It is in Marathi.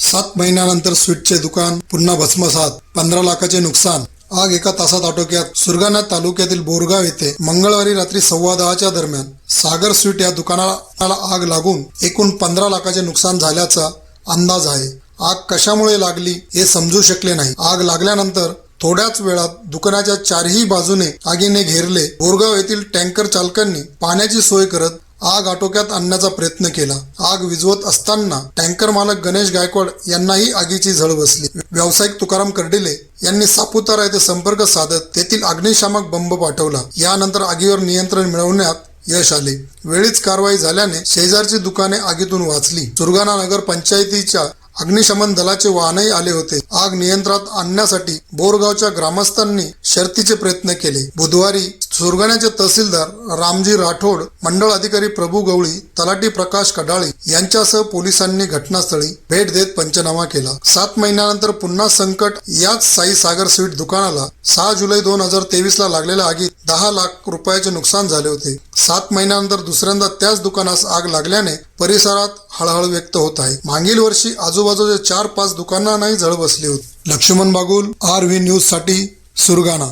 सात महिन्यानंतर स्वीटचे दुकान पुन्हा भस्मसात पंधरा लाखाचे नुकसान. आग एका तासात आटोक्यात. सुरगाणा तालुक्यातील बोरगाव येथे मंगळवारी रात्री सव्वा दहाच्या दरम्यान सागर स्वीट या दुकानाला आग लागून एकूण पंधरा लाखाचे नुकसान झाल्याचा अंदाज आहे. आग कशामुळे लागली हे समजू शकले नाही. आग लागल्यानंतर थोड्याच वेळात दुकानाच्या चारही बाजूने आगीने घेरले. बोरगाव येथील टँकर चालकांनी पाण्याची सोय करत आग आटोक्यात आणण्याचा प्रयत्न केला. आग विझवत असताना टँकर मालक गणेश गायकवाड यांनाही आगीची झळ बसली. व्यावसायिक तुकाराम कर्डिले यांनी सापुतारा येथे संपर्क साधत तेथील अग्निशामक बंब पाठवला. यानंतर आगीवर नियंत्रण मिळवण्यात यश आले. वेळीच कारवाई झाल्याने शेजारची दुकाने आगीतून वाचली. सुरगाणा नगर पंचायतीच्या अग्निशमन दलाचे वाहनही आले होते. आग नियंत्रणात आणण्यासाठी बोरगावच्या ग्रामस्थांनी शर्तीचे प्रयत्न केले. बुधवारी सुरगाण्याचे तहसीलदार रामजी राठोड मंडळ अधिकारी प्रभू गवळी तलाठी प्रकाश कडाळे यांच्यासह पोलिसांनी घटनास्थळी भेट देत पंचनामा केला. सात महिन्यानंतर पुन्हा संकट याच साई सागर स्वीट दुकानाला सहा जुलै दोन हजार तेवीस ला लागलेल्या आगीत दहा लाख रुपयाचे नुकसान झाले होते. सात महिन्यानंतर दुसऱ्यांदा त्याच दुकानास आग लागल्याने परिसरात हळहळ व्यक्त होत आहे. मागील वर्षी आजूबाजूच्या चार पाच दुकानांनाही झळ बसली होती. लक्ष्मण बागुल आर व्ही न्यूजसाठी सुरगाणा.